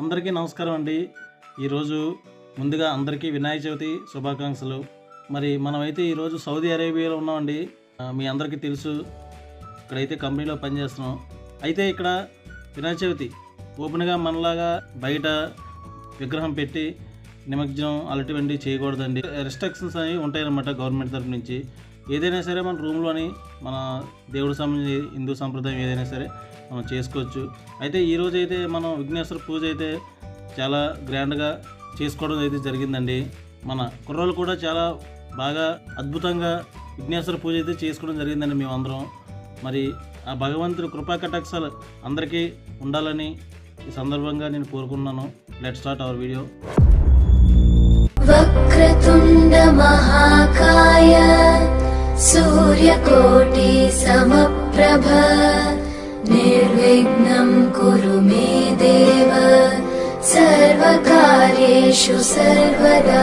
అందరికీ నమస్కారం అండి. ఈరోజు ముందుగా అందరికీ వినాయక చవితి శుభాకాంక్షలు. మరి మనమైతే ఈరోజు సౌదీ అరేబియాలో ఉన్నామండి. మీ అందరికీ తెలుసు. ఇక్కడైతే కంపెనీలో పనిచేస్తున్నాం. అయితే ఇక్కడ వినాయక చవితి ఓపెన్గా మనలాగా బయట విగ్రహం పెట్టి నిమజ్జనం అలాంటివండి చేయకూడదండి. రెస్ట్రిక్షన్స్ అనేవి ఉంటాయన్నమాట గవర్నమెంట్ తరపు నుంచి. ఏదైనా సరే మన రూమ్లోని మన దేవుడు సంబంధించి హిందూ సంప్రదాయం ఏదైనా సరే మనం చేసుకోవచ్చు అయితే ఈరోజు అయితే మనం విఘ్నేశ్వర పూజ అయితే చాలా గ్రాండ్గా చేసుకోవడం అయితే జరిగిందండి మన కుర్రోళ్ళు కూడా చాలా బాగా అద్భుతంగా విఘ్నేశ్వర పూజ అయితే చేసుకోవడం జరిగిందండి మేమందరం మరి ఆ భగవంతుడి కృపా కటాక్షాలు అందరికీ ఉండాలని ఈ సందర్భంగా నేను కోరుకున్నాను లెట్ స్టార్ట్ అవర్ వీడియో वक्रतुण्डमहाकाय सूर्यकोटि समप्रभ निर्विघ्नं कुरु मे देव सर्वकार्येषु सर्वदा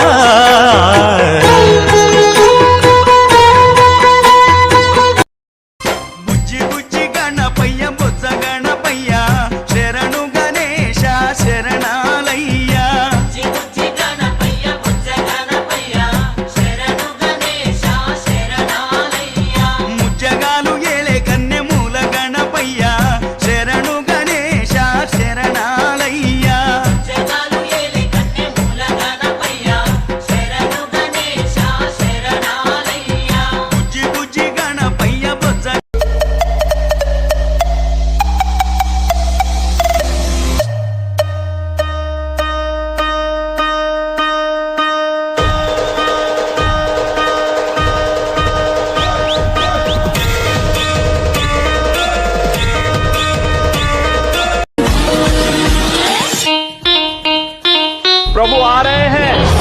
బుజ్జి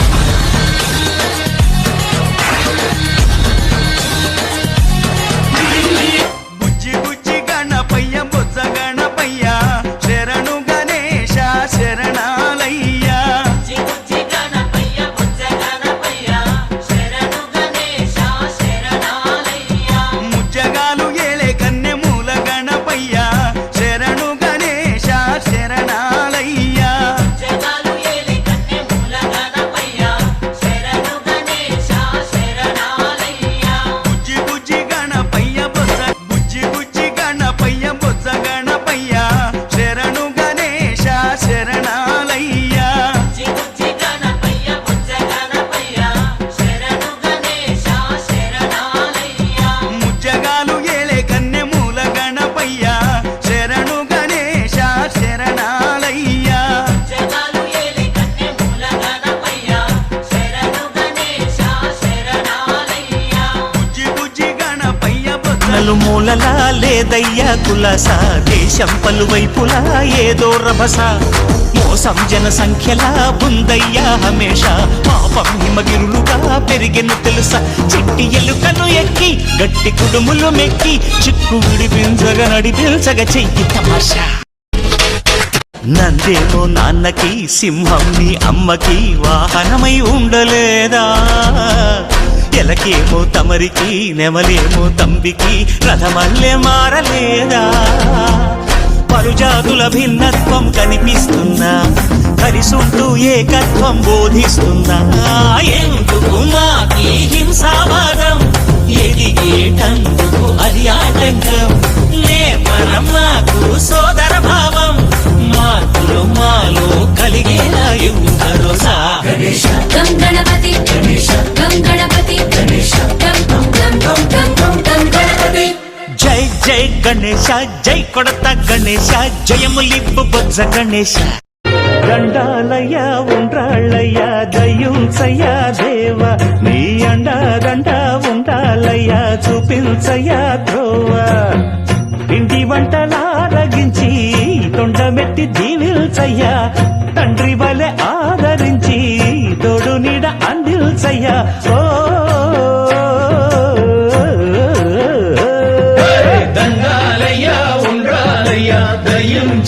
నలుమూలలా లేదయ్యా కులాస. దేశం పలువైపులా ఏదో రభస. మోసం జనసంఖ్యలా ఉందయ్యా హమేష. పాపం హిమగిరులుగా పెరిగిన తెలుసా. చిట్టి ఎలుకను ఎక్కి గట్టి కుడుములు మెక్కి చిక్కు విడిపించగా నడిపించగా చెయ్యి తమాషా. నందేమో నాన్నకి సింహం నీ అమ్మకి వాహనమై ఉండలేదా? ఎలకేమో తమరికి నెమలేమో తంబికి రథమల్లే మారలేదా? పరుజాతుల భిన్నత్వం కనిపిస్తున్నా కలిసుంటూ ఏకత్వం బోధిస్తున్నా. ఎందుకు మాకి హింసా గణేశ జై కొడత గణేశ జయములిప్పు బొజ్జ గణేశ. దండాలయ్యా ఉండ్రాళ్ళయ్యా దయ్యుంచయ్యా దేవ. నీ అండా దండ ఉండాలయ్యా చూపించయ్యా ద్రోవ ఇంటి వంటలారగించి తొండమెట్టి దీవిల్చయ్యా. తండ్రి వలె ఆదరించి తోడు నీడ అందిల్చయ్యా. ఓ даєм